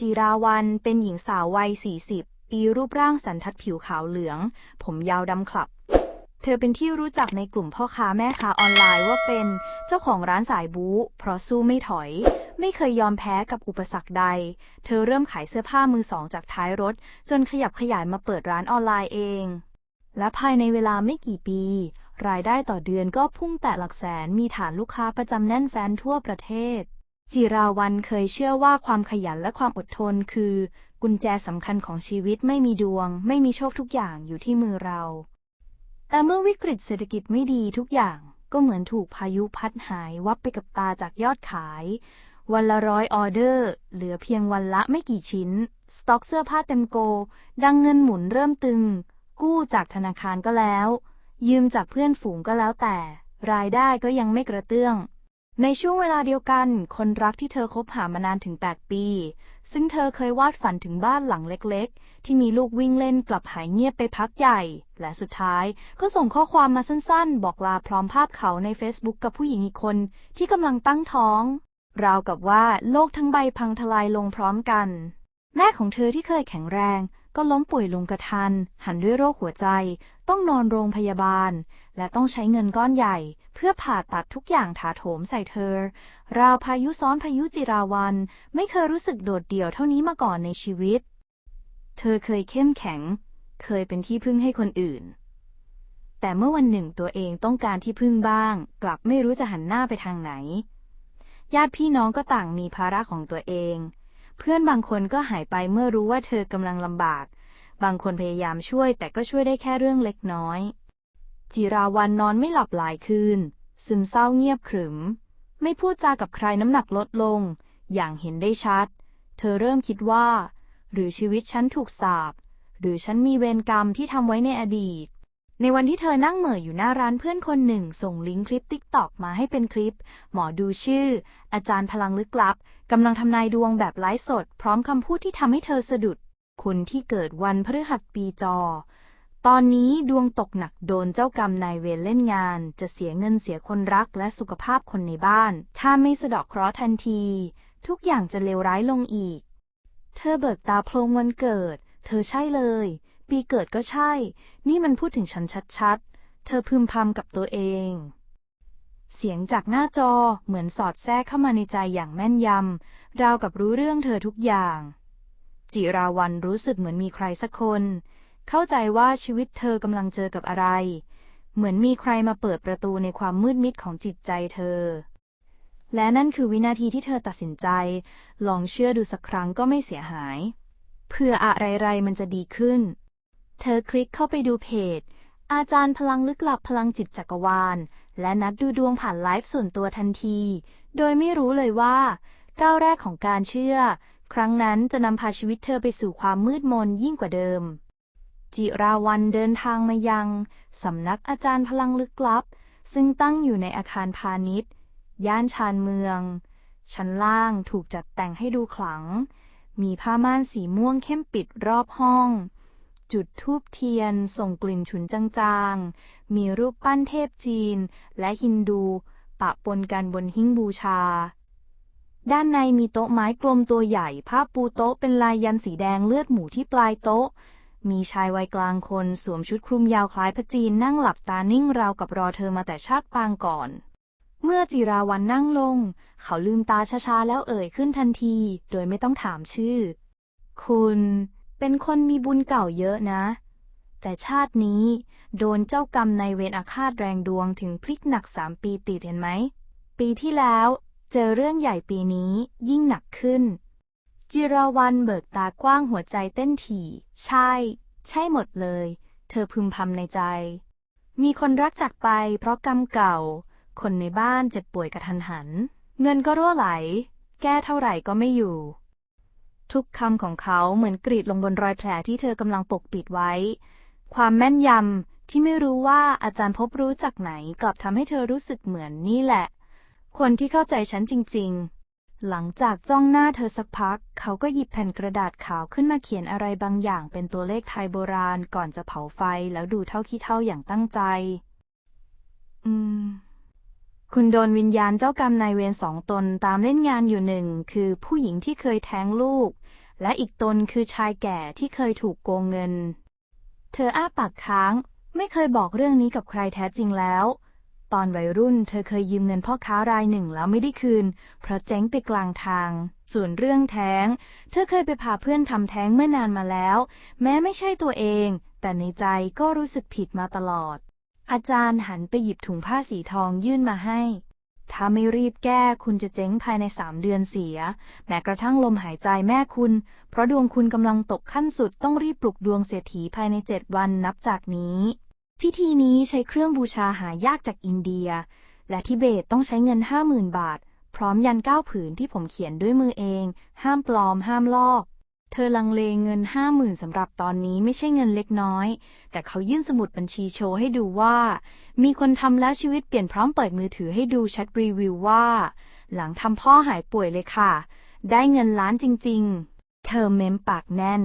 จิราวันเป็นหญิงสาววัย 40 ปีรูปร่างสันทัดผิวขาวเหลือง ผมยาวดำคลับ เธอเป็นที่รู้จักในกลุ่มพ่อค้าแม่ค้าออนไลน์ว่าเป็นเจ้าของร้านสายบู๊เพราะสู้ไม่ถอย ไม่เคยยอมแพ้กับอุปสรรคใด เธอเริ่มขายเสื้อผ้ามือสองจากท้ายรถ จนขยับขยายมาเปิดร้านออนไลน์เอง และภายในเวลาไม่กี่ปี รายได้ต่อเดือนก็พุ่งแตะหลักแสนมีฐานลูกค้าประจำแน่นแฟนทั่วประเทศ จิราวันเคยเชื่อว่าความขยันและความอดทนคือ กุญแจสำคัญของชีวิตไม่มีดวง ไม่มีโชคทุกอย่างอยู่ที่มือเรา แต่เมื่อวิกฤตเศรษฐกิจไม่ดีทุกอย่างก็เหมือนถูกพายุพัดหายวับไปกับตาจากยอดขาย วันละร้อยออเดอร์ เหลือเพียงวันละไม่กี่ชิ้น สต็อกเสื้อผ้าเต็มโก ดังเงินหมุนเริ่มตึง กู้จากธนาคารก็แล้ว ยืมจากเพื่อนฝูงก็แล้วแต่ รายได้ก็ยังไม่กระเตื้อง ในช่วงเวลาเดียวกัน คนรักที่เธอคบหามานานถึง 8 ปี ซึ่งเธอเคยวาดฝันถึงบ้านหลังเล็กๆ ที่มีลูกวิ่งเล่นกลับหายเงียบไปพักใหญ่ และสุดท้ายก็ส่งข้อความมาสั้นๆ บอกลาพร้อมภาพเขาใน Facebook กับผู้หญิงอีกคนที่กำลังตั้งท้อง ราวกับว่าโลกทั้งใบพังทลายลงพร้อมกัน แม่ของเธอที่เคยแข็งแรงก็ล้มป่วยลงกระทัน หันด้วยโรคหัวใจ ต้องนอนโรงพยาบาล และต้องใช้เงินก้อนใหญ่ พื่อผ่าตัดทุกอย่างถาโถมใส่เธอ ราวพายุซ้อนพายุจิราวัน ไม่เคยรู้สึกโดดเดี่ยวเท่านี้มาก่อนในชีวิต เธอเคยเข้มแข็ง เคยเป็นที่พึ่งให้คนอื่น แต่เมื่อวันหนึ่งตัวเองต้องการที่พึ่งบ้าง กลับไม่รู้จะหันหน้าไปทางไหน ญาติพี่น้องก็ต่างมีภาระของตัวเอง เพื่อนบางคนก็หายไปเมื่อรู้ว่าเธอกำลังลำบาก บางคนพยายามช่วยแต่ก็ช่วยได้แค่เรื่องเล็กน้อย จิราวันนอนไม่หลับหลายคืน ซึมเศร้าเงียบขรึม ไม่พูดจากับใครน้ำหนักลดลง อย่างเห็นได้ชัด เธอเริ่มคิดว่า หรือชีวิตฉันถูกสาปหรือฉันมีเวรกรรมที่ทำไว้ในอดีต ในวันที่เธอนั่งเหม่ออยู่หน้าร้านเพื่อนคนหนึ่ง ส่งลิงก์คลิปติ๊กตอกมาให้เป็นคลิป หมอดูชื่อ อาจารย์พลังลึกลับกำลังทำนายดวงแบบไลฟ์สด พร้อมคำพูดที่ทำให้เธอสะดุดคนที่เกิดวันพฤหัสปีจอ ตอนนี้ดวงตกหนักโดนเจ้ากรรมนายเวรเล่นงาน จะเสียเงินเสียคนรักและสุขภาพคนในบ้าน ถ้าไม่สะดอกเคราะห์ทันที ทุกอย่างจะเลวร้ายลงอีก เธอเบิกตาโพลงวันเกิด เธอใช่เลย ปีเกิดก็ใช่ นี่มันพูดถึงฉันชัดๆ เธอพึมพำกับตัวเอง เสียงจากหน้าจอเหมือนสอดแทรกเข้ามาในใจอย่างแม่นยำราวกับรู้เรื่องเธอทุกอย่าง จิราวันรู้สึกเหมือนมีใครสักคน เข้าใจว่าชีวิตเธอกำลังเจอกับอะไร เหมือนมีใครมาเปิดประตูในความมืดมิดของจิตใจเธอ และนั่นคือวินาทีที่เธอตัดสินใจ ลองเชื่อดูสักครั้งก็ไม่เสียหาย เพื่ออะไรๆมันจะดีขึ้น เธอคลิกเข้าไปดูเพจ อาจารย์พลังลึกลับพลังจิตจักรวาล และนัดดูดวงผ่านไลฟ์ส่วนตัวทันที โดยไม่รู้เลยว่า ก้าวแรกของการเชื่อ ครั้งนั้นจะนำพาชีวิตเธอไปสู่ความมืดมนยิ่งกว่าเดิม จิราวันเดินทางมายัง สำนักอาจารย์พลังลึกลับ ซึ่งตั้งอยู่ในอาคารพาณิชย์ ย่านชานเมือง ชั้นล่างถูกจัดแต่งให้ดูขลัง มีผ้าม่านสีม่วงเข้มปิดรอบห้อง จุดทูบเทียนส่งกลิ่นฉุนจางๆ มีรูปปั้นเทพจีนและฮินดู ปะปนกันบนหิ้งบูชา ด้านในมีโต๊ะไม้กลมตัวใหญ่ผ้าปูโต๊ะเป็นลายยันสีแดงเลือดหมูที่ปลายโต๊ะ มีชายวัยกลางคนสวมชุดคลุมยาวคล้ายพระจีนนั่งหลับตานิ่งราวกับรอเธอมาแต่ชาติปางก่อน เมื่อจิราวันนั่งลง เขาลืมตาช้าๆแล้วเอ่ยขึ้นทันที โดยไม่ต้องถามชื่อ คุณเป็นคนมีบุญเก่าเยอะนะ แต่ชาตินี้โดนเจ้ากรรมในเวรอาฆาตแรงดวงถึงพลิกหนักสามปีติดเห็นไหม ปีที่แล้ว เจอเรื่องใหญ่ปีนี้ยิ่งหนักขึ้น จิราวันเบิกตากว้างหัวใจเต้นถี่ ใช่ ใช่หมดเลย เธอพึมพำในใจ มีคนรักจากไปเพราะกรรมเก่า คนในบ้านเจ็บป่วยกระทันหัน เงินก็รั่วไหล แก้เท่าไหร่ก็ไม่อยู่ ทุกคำของเขาเหมือนกรีดลงบนรอยแผลที่เธอกำลังปกปิดไว้ ความแม่นยำที่ไม่รู้ว่าอาจารย์พบรู้จากไหนกลับทำให้เธอรู้สึกเหมือนนี่แหละ คนที่เข้าใจฉันจริง ๆ หลังจากจ้องหน้าเธอสักพัก เขาก็หยิบแผ่นกระดาษขาวขึ้นมาเขียนอะไรบางอย่างเป็นตัวเลขไทยโบราณก่อนจะเผาไฟแล้วดูเท่าขี้เท่าอย่างตั้งใจ อืม คุณโดนวิญญาณเจ้ากรรมนายเวรสองตนตามเล่นงานอยู่หนึ่งคือผู้หญิงที่เคยแท้งลูก และอีกตนคือชายแก่ที่เคยถูกโกงเงิน เธออ้าปากค้าง ไม่เคยบอกเรื่องนี้กับใครแท้จริงแล้ว ตอนวัยรุ่นเธอเคยยืมเงินพ่อค้ารายหนึ่งแล้วไม่ได้คืน เพราะเจ๊งไปกลางทาง ส่วนเรื่องแท้ง เธอเคยไปพาเพื่อนทำแท้งเมื่อนานมาแล้ว แม้ไม่ใช่ตัวเอง แต่ในใจก็รู้สึกผิดมาตลอด อาจารย์หันไปหยิบถุงผ้าสีทองยื่นมาให้ ถ้าไม่รีบแก้คุณจะเจ๊งภายในสามเดือนเสีย แม้กระทั่งลมหายใจแม่คุณ เพราะดวงคุณกำลังตกขั้นสุดต้องรีบปลุกดวงเศรษฐีภายในเจ็ดวันนับจากนี้ พิธีนี้ใช้เครื่องบูชาหายากจากอินเดีย และทิเบตต้องใช้เงินห้าหมื่นบาท พร้อมยันเก้าผืนที่ผมเขียนด้วยมือเอง ห้ามปลอมห้ามลอก เธอลังเลเงินห้าหมื่นสำหรับตอนนี้ไม่ใช่เงินเล็กน้อย แต่เขายื่นสมุดบัญชีโชว์ให้ดูว่า มีคนทำแล้วชีวิตเปลี่ยนพร้อมเปิดมือถือให้ดูแชทรีวิวว่า หลังทำพ่อหายป่วยเลยค่ะ ได้เงินล้านจริง ๆ เธอเม้มปากแน่น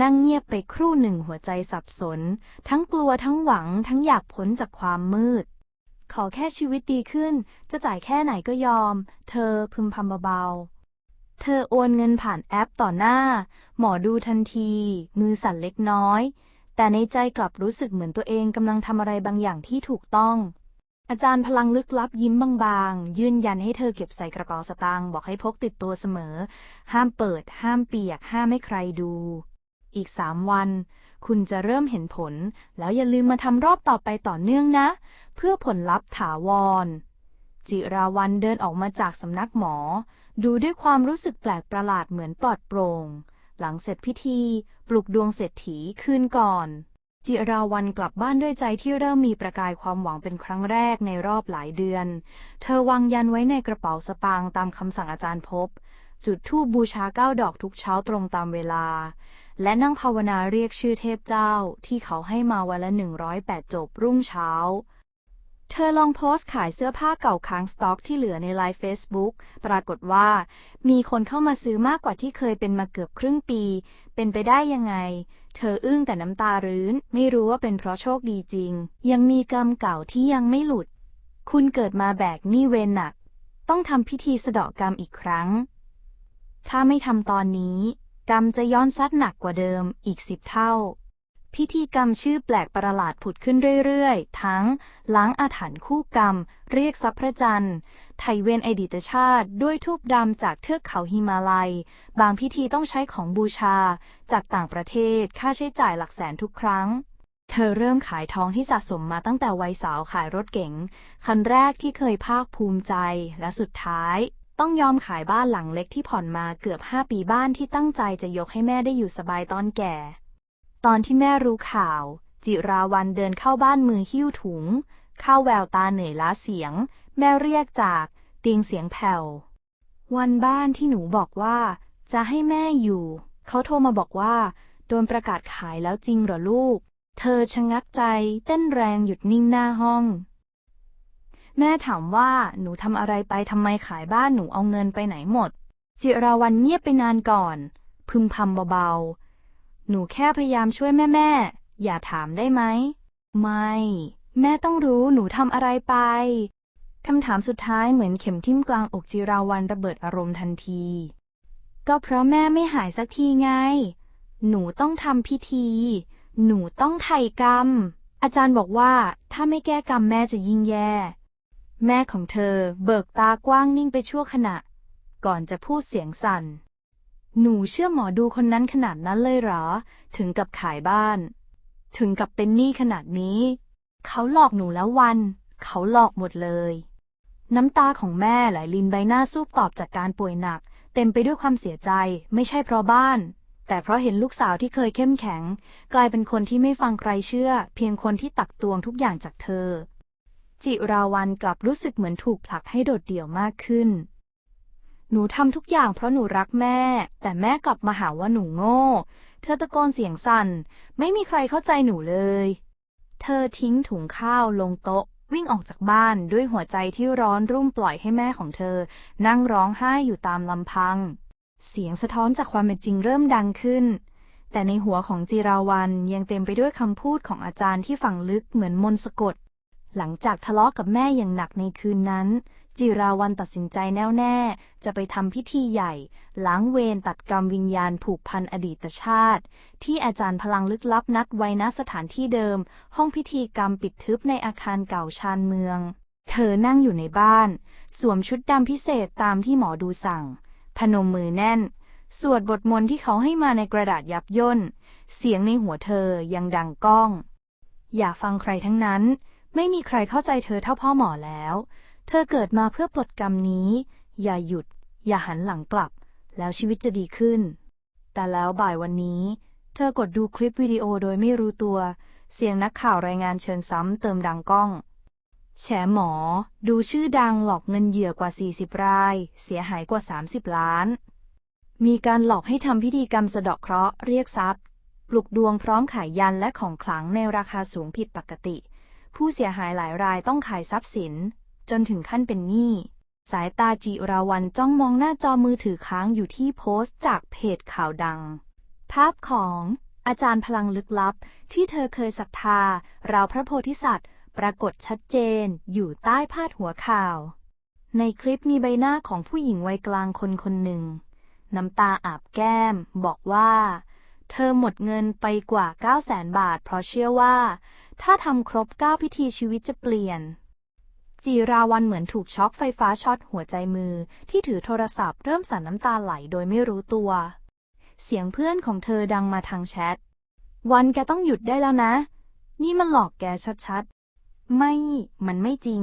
นั่งเงียบไปครู่หนึ่งหัวใจสับสน ทั้งกลัวทั้งหวังทั้งอยากพ้นจากความมืด ขอแค่ชีวิตดีขึ้น จะจ่ายแค่ไหนก็ยอม เธอพึมพำเบาๆ เธอโอนเงินผ่านแอปต่อหน้า หมอดูทันที มือสั่นเล็กน้อย แต่ในใจกลับรู้สึกเหมือนตัวเองกำลังทำอะไรบางอย่างที่ถูกต้อง อาจารย์พลังลึกลับยิ้มบางๆ ยื่นยันให้เธอเก็บใส่กระเป๋าสตางค์บอกให้พกติดตัวเสมอ ห้ามเปิด ห้ามเปียก ห้ามให้ใครดู อีกสามวัน คุณจะเริ่มเห็นผล แล้วอย่าลืมมาทำรอบต่อไปต่อเนื่องนะ เพื่อผลลัพธ์ถาวร จิราวันเดินออกมาจากสำนักหมอ ดูด้วยความรู้สึกแปลกประหลาดเหมือนปลอดโปร่ง หลังเสร็จพิธี ปลุกดวงเศรษฐีคืนก่อน จิราวันกลับบ้านด้วยใจที่เริ่มมีประกายความหวังเป็นครั้งแรกในรอบหลายเดือน เธอวางยันไว้ในกระเป๋าสปางตามคำสั่งอาจารย์พบ จุดธูปบูชาเก้าดอกทุกเช้าตรงตามเวลา และนั่งภาวนาเรียกชื่อเทพเจ้าที่เขาให้มาวันละ108จบรุ่งเช้า เธอลองโพสต์ขายเสื้อผ้าเก่าค้างสต็อกที่เหลือในไลฟ์เฟซบุ๊กปรากฏว่า มีคนเข้ามาซื้อมากกว่าที่เคยเป็นมาเกือบครึ่งปี เป็นไปได้ยังไง เธออึ้งแต่น้ำตารื้น ไม่รู้ว่าเป็นเพราะโชคดีจริง ยังมีกรรมเก่าที่ยังไม่หลุด คุณเกิดมาแบกหนี้เวรหนัก ต้องทำพิธีสะเดาะกรรมอีกครั้ง ถ้าไม่ทำตอนนี้ กรรมจะย้อนซัดหนักกว่าเดิมอีกสิบเท่า พิธีกรรมชื่อแปลกประหลาดผุดขึ้นเรื่อยๆ ทั้งล้างอาถรรพ์คู่กรรม เรียกทรัพย์พระจันทร์ ไถเวรอดีตชาติ ด้วยทูบดำจากเทือกเขาหิมาลัย บางพิธีต้องใช้ของบูชา จากต่างประเทศค่าใช้จ่ายหลักแสนทุกครั้ง เธอเริ่มขายทองที่สะสมมาตั้งแต่วัยสาวขายรถเก๋ง คันแรกที่เคยภาคภูมิใจ และสุดท้ายต้องยอมขายบ้านหลังเล็กที่ผ่อนมาเกือบห้าปีบ้านที่ตั้งใจจะยกให้แม่ได้อยู่สบายตอนแก่ ตอนที่แม่รู้ข่าว จิราวันเดินเข้าบ้านมือหิ้วถุง เข้าแววตาเหนื่อยล้าเสียง แม่เรียกจากเตียงเสียงแผ่ว วันบ้านที่หนูบอกว่า จะให้แม่อยู่ เขาโทรมาบอกว่า โดนประกาศขายแล้วจริงเหรอลูก เธอชะงักใจ เต้นแรงหยุดนิ่งหน้าห้อง แม่ถามว่าหนูทำอะไรไปทำไมขายบ้านหนูเอาเงินไปไหนหมด จิราวันเงียบไปนานก่อน พึมพำเบาๆ หนูแค่พยายามช่วยแม่แม่ อย่าถามได้ไหม ไม่ แม่ต้องรู้หนูทำอะไรไป คำถามสุดท้ายเหมือนเข็มทิ่มกลางอกจิราวันระเบิดอารมณ์ทันที ก็เพราะแม่ไม่หายสักทีไง หนูต้องทำพิธี หนูต้องไถ่กรรม อาจารย์บอกว่าถ้าไม่แก้กรรมแม่จะยิ่งแย่ แม่ของเธอเบิกตากว้างนิ่งไปชั่วขณะ ก่อนจะพูดเสียงสั่น หนูเชื่อหมอดูคนนั้นขนาดนั้นเลยเหรอ ถึงกับขายบ้าน ถึงกับเป็นหนี้ขนาดนี้ เขาหลอกหนูแล้ววัน เขาหลอกหมดเลย น้ำตาของแม่ไหลลินใบหน้าซูบตอบจากการป่วยหนัก เต็มไปด้วยความเสียใจ ไม่ใช่เพราะบ้าน แต่เพราะเห็นลูกสาวที่เคยเข้มแข็ง กลายเป็นคนที่ไม่ฟังใครเชื่อ เพียงคนที่ตักตวงทุกอย่างจากเธอ จิราวันกลับรู้สึกเหมือนถูกผลักให้โดดเดี่ยวมากขึ้น หนูทำทุกอย่างเพราะหนูรักแม่ แต่แม่กลับมาหาว่าหนูโง่ เธอตะโกนเสียงสั่น ไม่มีใครเข้าใจหนูเลย เธอทิ้งถุงข้าวลงโต๊ะ วิ่งออกจากบ้านด้วยหัวใจที่ร้อนรุ่มปล่อยให้แม่ของเธอ นั่งร้องไห้อยู่ตามลำพัง เสียงสะท้อนจากความเป็นจริงเริ่มดังขึ้น แต่ในหัวของจิราวันยังเต็มไปด้วยคำพูดของอาจารย์ที่ฝังลึกเหมือนมนต์สะกด หลังจากทะเลาะกับแม่อย่างหนักในคืนนั้น จิราวันตัดสินใจแน่วแน่ จะไปทำพิธีใหญ่ ล้างเวรตัดกรรมวิญญาณผูกพันอดีตชาติ ที่อาจารย์พลังลึกลับนัดไว้ณสถานที่เดิม ห้องพิธีกรรมปิดทึบในอาคารเก่าชานเมือง เธอนั่งอยู่ในบ้าน สวมชุดดำพิเศษตามที่หมอดูสั่ง พนมมือแน่น สวดบทมนต์ที่เขาให้มาในกระดาษยับย่น เสียงในหัวเธอยังดังก้อง อย่าฟังใครทั้งนั้น ไม่มีใครเข้าใจเธอเท่าพ่อหมอแล้ว เธอเกิดมาเพื่อปลดกรรมนี้ อย่าหยุด อย่าหันหลังกลับ แล้วชีวิตจะดีขึ้น แต่แล้วบ่ายวันนี้ เธอกดดูคลิปวิดีโอโดยไม่รู้ตัว เสียงนักข่าวรายงานเชิงซ้ำเติมดังก้อง แฉหมอ ดูชื่อดังหลอกเงินเหยื่อกว่า 40 ราย เสียหายกว่า 30 ล้าน มีการหลอกให้ทำพิธีกรรมสะเดาะเคราะห์เรียกทรัพย์ ปลุกดวงพร้อมขายยันและของขลังในราคาสูงผิดปกติ ผู้เสียหายหลายรายต้องขายทรัพย์สิน จนถึงขั้นเป็นหนี้ สายตาจิราวันจ้องมองหน้าจอมือถือค้างอยู่ที่โพสต์จากเพจข่าวดัง ภาพของอาจารย์พลังลึกลับ ที่เธอเคยศรัทธา ราวพระโพธิสัตว์ ปรากฏชัดเจน อยู่ใต้พาดหัวข่าว ในคลิปมีใบหน้าของผู้หญิงวัยกลางคนคนหนึ่ง น้ำตาอาบแก้ม บอกว่า เธอหมดเงินไปกว่า 9 0 0แสนบาท เพราะเชื่อว่า ถ้าทำครบ 9 พิธีชีวิตจะเปลี่ยน จีราวันเหมือนถูกช็อกไฟฟ้าช็อตหัวใจมือ ที่ถือโทรศัพท์เริ่มสั่นน้ำตาไหลโดยไม่รู้ตัว เสียงเพื่อนของเธอดังมาทางแชท วันแกต้องหยุดได้แล้วนะ นี่มันหลอกแกชัดๆ ไม่ มันไม่จริง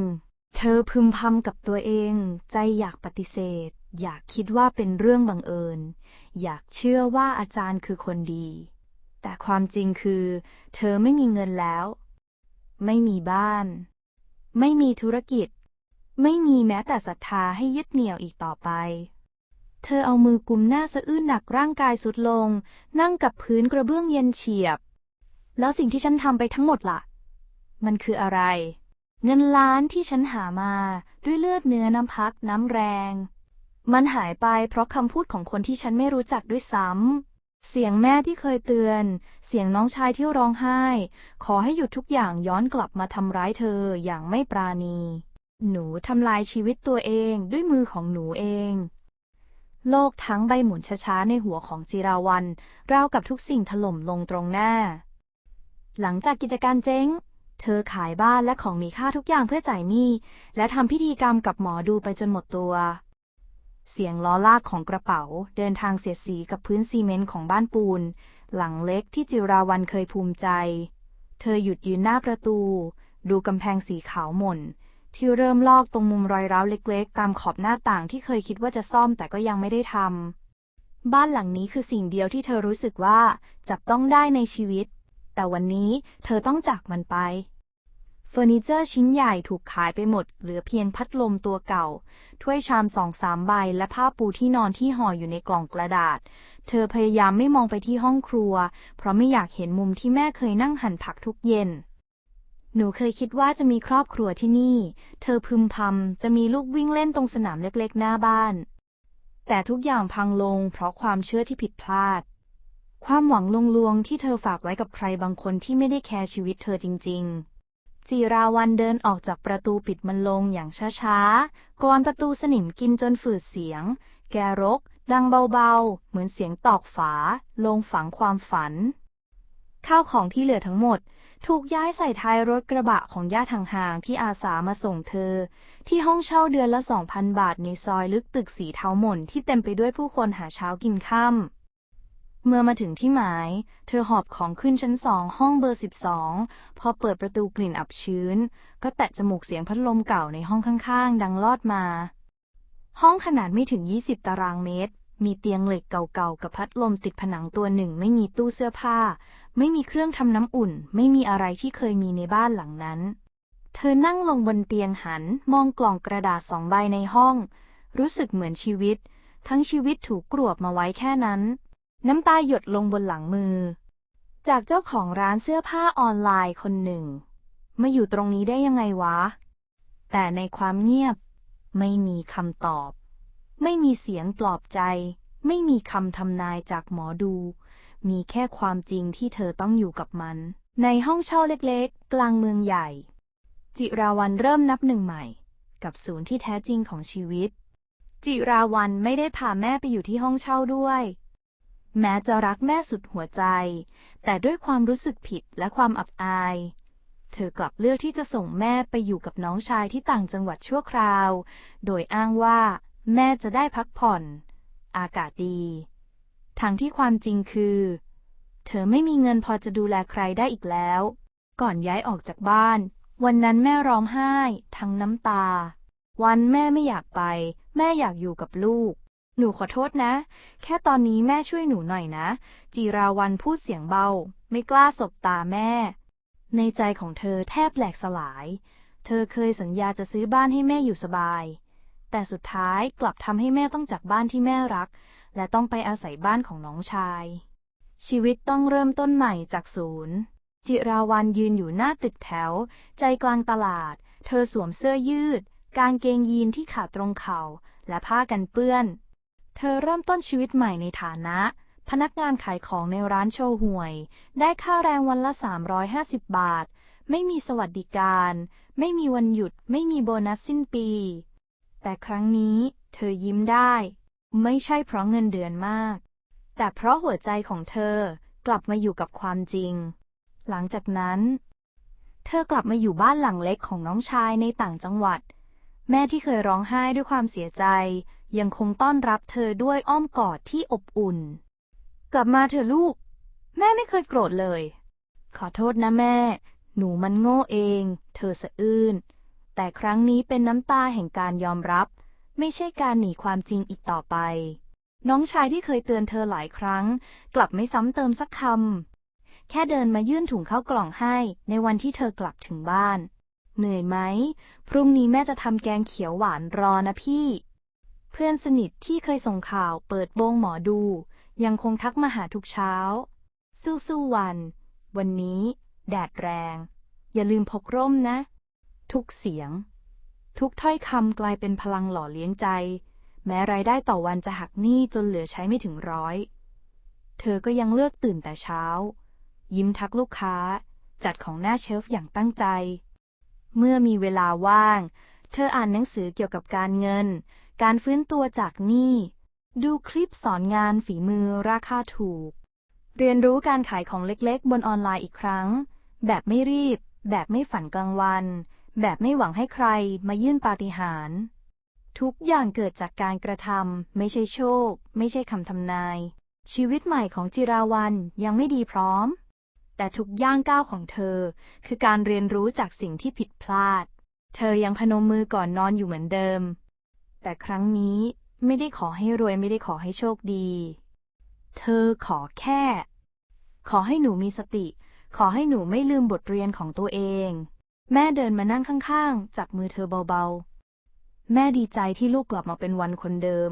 เธอพึมพำกับตัวเอง ใจอยากปฏิเสธ อยากคิดว่าเป็นเรื่องบังเอิญ อยากเชื่อว่าอาจารย์คือคนดี แต่ความจริงคือ เธอไม่มีเงินแล้ว ไม่มีบ้าน ไม่มีธุรกิจ ไม่มีแม้แต่ศรัทธาให้ยึดเหนี่ยวอีกต่อไป เธอเอามือกุมหน้าสะอื้นหนักร่างกายสุดลง นั่งกับพื้นกระเบื้องเย็นเฉียบ แล้วสิ่งที่ฉันทำไปทั้งหมดล่ะ มันคืออะไร เงินล้านที่ฉันหามาด้วยเลือดเนื้อน้ำพักน้ำแรง มันหายไปเพราะคำพูดของคนที่ฉันไม่รู้จักด้วยซ้ำ เสียงแม่ที่เคยเตือน เสียงน้องชายที่ร้องไห้ ขอให้หยุดทุกอย่างย้อนกลับมาทำร้ายเธออย่างไม่ปราณี หนูทำลายชีวิตตัวเองด้วยมือของหนูเอง โลกทั้งใบหมุนช้าๆในหัวของจิราวันราวกับทุกสิ่งถล่มลงตรงหน้า หลังจากกิจการเจ๊ง เธอขายบ้านและของมีค่าทุกอย่างเพื่อจ่ายหนี้ และทำพิธีกรรมกับหมอดูไปจนหมดตัว เสียงล้อลากของกระเป๋า เดินทางเสียดสีกับพื้นซีเมนต์ของบ้านปูน หลังเล็กที่จิราวันเคยภูมิใจ เธอหยุดยืนหน้าประตู ดูกำแพงสีขาวหม่น ที่เริ่มลอกตรงมุมรอยร้าวเล็ก ๆ ตามขอบหน้าต่างที่เคยคิดว่าจะซ่อมแต่ก็ยังไม่ได้ทำบ้านหลังนี้คือสิ่งเดียวที่เธอรู้สึกว่าจับต้องได้ในชีวิต แต่วันนี้เธอต้องจากมันไป เฟอร์นิเจอร์ชิ้นใหญ่ถูกขายไปหมด เหลือเพียงพัดลมตัวเก่า ถ้วยชามสองสามใบ และผ้าปูที่นอนที่ห่ออยู่ในกล่องกระดาษ เธอพยายามไม่มองไปที่ห้องครัว เพราะไม่อยากเห็นมุมที่แม่เคยนั่งหั่นผักทุกเย็นหนูเคยคิดว่าจะมีครอบครัวที่นี่ เธอพึมพำ จะมีลูกวิ่งเล่นตรงสนามเล็กๆ หน้าบ้าน แต่ทุกอย่างพังลงเพราะความเชื่อที่ผิดพลาด ความหวังลวงๆที่เธอฝากไว้กับใครบางคนที่ไม่ได้แคร์ชีวิตเธอจริง ๆ จีราวันเดินออกจากประตูปิดมันลงอย่างช้าๆก่อนประตูสนิมกินจนฝืดเสียง แกรก ดังเบาๆ เหมือนเสียงตอกฝา ลงฝังความฝัน ข้าวของที่เหลือทั้งหมด ถูกย้ายใส่ท้ายรถกระบะของญาติห่างๆ ที่อาสามาส่งเธอ ที่ห้องเช่าเดือนละ 2,000 บาทในซอยลึกตึกสีเทาหม่นที่เต็มไปด้วยผู้คนหาเช้ากินค่ำ เมื่อมาถึงที่หมาย เธอหอบของขึ้นชั้นสองห้องเบอร์ 12 พอเปิดประตูกลิ่นอับชื้น ก็แตะจมูกเสียงพัดลมเก่าในห้องข้างๆ ดังลอดมา ห้องขนาดไม่ถึง 20 ตารางเมตร มีเตียงเหล็กเก่าๆ กับพัดลมติดผนังตัวหนึ่ง ไม่มีตู้เสื้อผ้า ไม่มีเครื่องทำน้ำอุ่น ไม่มีอะไรที่เคยมีในบ้านหลังนั้น เธอนั่งลงบนเตียงหัน มองกล่องกระดาษสองใบในห้อง รู้สึกเหมือนชีวิต ทั้งชีวิตถูกกรวบมาไว้แค่นั้น น้ำตาหยดลงบนหลังมือ จากเจ้าของร้านเสื้อผ้าออนไลน์คนหนึ่ง มาอยู่ตรงนี้ได้ยังไงวะ แต่ในความเงียบ ไม่มีคำตอบ ไม่มีเสียงปลอบใจ ไม่มีคำทำนายจากหมอดู มีแค่ความจริงที่เธอต้องอยู่กับมัน ในห้องเช่าเล็กๆ กลางเมืองใหญ่ จิราวันเริ่มนับหนึ่งใหม่ กับศูนย์ที่แท้จริงของชีวิต จิราวันไม่ได้พาแม่ไปอยู่ที่ห้องเช่าด้วย แม้จะรักแม่สุดหัวใจ แต่ด้วยความรู้สึกผิดและความอับอาย เธอกลับเลือกที่จะส่งแม่ไปอยู่กับน้องชายที่ต่างจังหวัดชั่วคราว โดยอ้างว่าแม่จะได้พักผ่อน อากาศดี ทั้งที่ความจริงคือ เธอไม่มีเงินพอจะดูแลใครได้อีกแล้ว ก่อนย้ายออกจากบ้าน วันนั้นแม่ร้องไห้ ทั้งน้ำตา วันแม่ไม่อยากไป แม่อยากอยู่กับลูก หนูขอโทษนะ แค่ตอนนี้แม่ช่วยหนูหน่อยนะ จีราวันพูดเสียงเบา ไม่กล้าสบตาแม่ ในใจของเธอแทบแหลกสลาย เธอเคยสัญญาจะซื้อบ้านให้แม่อยู่สบาย แต่สุดท้ายกลับทำให้แม่ต้องจากบ้านที่แม่รัก และต้องไปอาศัยบ้านของน้องชาย ชีวิตต้องเริ่มต้นใหม่จากศูนย์จิราวันยืนอยู่หน้าตึกแถว ใจกลางตลาด เธอสวมเสื้อยืด กางเกงยีนที่ขาดตรงเข่า และผ้ากันเปื้อน เธอเริ่มต้นชีวิตใหม่ในฐานะ พนักงานขายของในร้านโชห่วย ได้ค่าแรงวันละ 350 บาท ไม่มีสวัสดิการ ไม่มีวันหยุด ไม่มีโบนัสสิ้นปี แต่ครั้งนี้เธอยิ้มได้ ไม่ใช่เพราะเงินเดือนมาก แต่เพราะหัวใจของเธอกลับมาอยู่กับความจริง หลังจากนั้น เธอกลับมาอยู่บ้านหลังเล็กของน้องชายในต่างจังหวัด แม่ที่เคยร้องไห้ด้วยความเสียใจยังคงต้อนรับเธอด้วยอ้อมกอดที่อบอุ่น กลับมาเถอะลูก แม่ไม่เคยโกรธเลย ขอโทษนะแม่ หนูมันโง่เอง เธอสะอื้น แต่ครั้งนี้เป็นน้ำตาแห่งการยอมรับ ไม่ใช่การหนีความจริงอีกต่อไป น้องชายที่เคยเตือนเธอหลายครั้ง กลับไม่ซ้ำเติมสักคำ แค่เดินมายื่นถุงข้าวกล่องให้ในวันที่เธอกลับถึงบ้าน เหนื่อยไหม พรุ่งนี้แม่จะทำแกงเขียวหวานรอนะพี่ พื่อนสนิทที่เคยส่งข่าวเปิดโปงหมอดู ยังคงทักมาหาทุกเช้า สู้ๆวัน วันนี้ แดดแรง อย่าลืมพกร่มนะ ทุกเสียง ทุกถ้อยคำกลายเป็นพลังหล่อเลี้ยงใจ แม้รายได้ต่อวันจะหักหนี้จนเหลือใช้ไม่ถึงร้อย เธอก็ยังเลือกตื่นแต่เช้า ยิ้มทักลูกค้า จัดของหน้าเชฟอย่างตั้งใจ เมื่อมีเวลาว่าง เธออ่านหนังสือเกี่ยวกับการเงิน การฟื้นตัวจากหนี้ ดูคลิปสอนงานฝีมือราคาถูก เรียนรู้การขายของเล็กๆ บนออนไลน์อีกครั้ง แบบไม่รีบ แบบไม่ฝันกลางวัน แบบไม่หวังให้ใครมายื่นปาฏิหาริย์ทุกอย่างเกิดจากการกระทำไม่ใช่โชค ไม่ใช่คำทำนาย ชีวิตใหม่ของจิราวันยังไม่ดีพร้อม แต่ทุกย่างก้าวของเธอ คือการเรียนรู้จากสิ่งที่ผิดพลาด เธอยังพนมมือก่อนนอนอยู่เหมือนเดิม แต่ครั้งนี้ไม่ได้ขอให้รวยไม่ได้ขอให้โชคดี เธอขอแค่ ขอให้หนูมีสติ ขอให้หนูไม่ลืมบทเรียนของตัวเอง แม่เดินมานั่งข้างๆ จับมือเธอเบาๆ แม่ดีใจที่ลูกกลับมาเป็นวันคนเดิม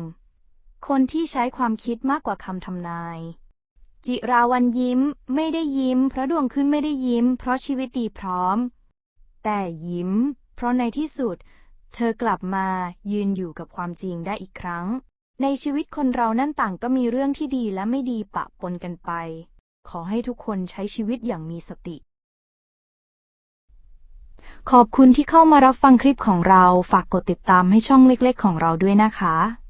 คนที่ใช้ความคิดมากกว่าคำทำนาย จิราวันยิ้ม ไม่ได้ยิ้ม เพราะดวงขึ้นไม่ได้ยิ้ม เพราะชีวิตดีพร้อม แต่ยิ้ม เพราะในที่สุด เธอกลับมายืนอยู่กับความจริงได้อีกครั้ง ในชีวิตคนเรานั่นต่างก็มีเรื่องที่ดีและไม่ดีปะปนกันไป ขอให้ทุกคนใช้ชีวิตอย่างมีสติ ขอบคุณที่เข้ามารับฟังคลิปของเรา ฝากกดติดตามให้ช่องเล็ก ๆ ของเราด้วยนะคะ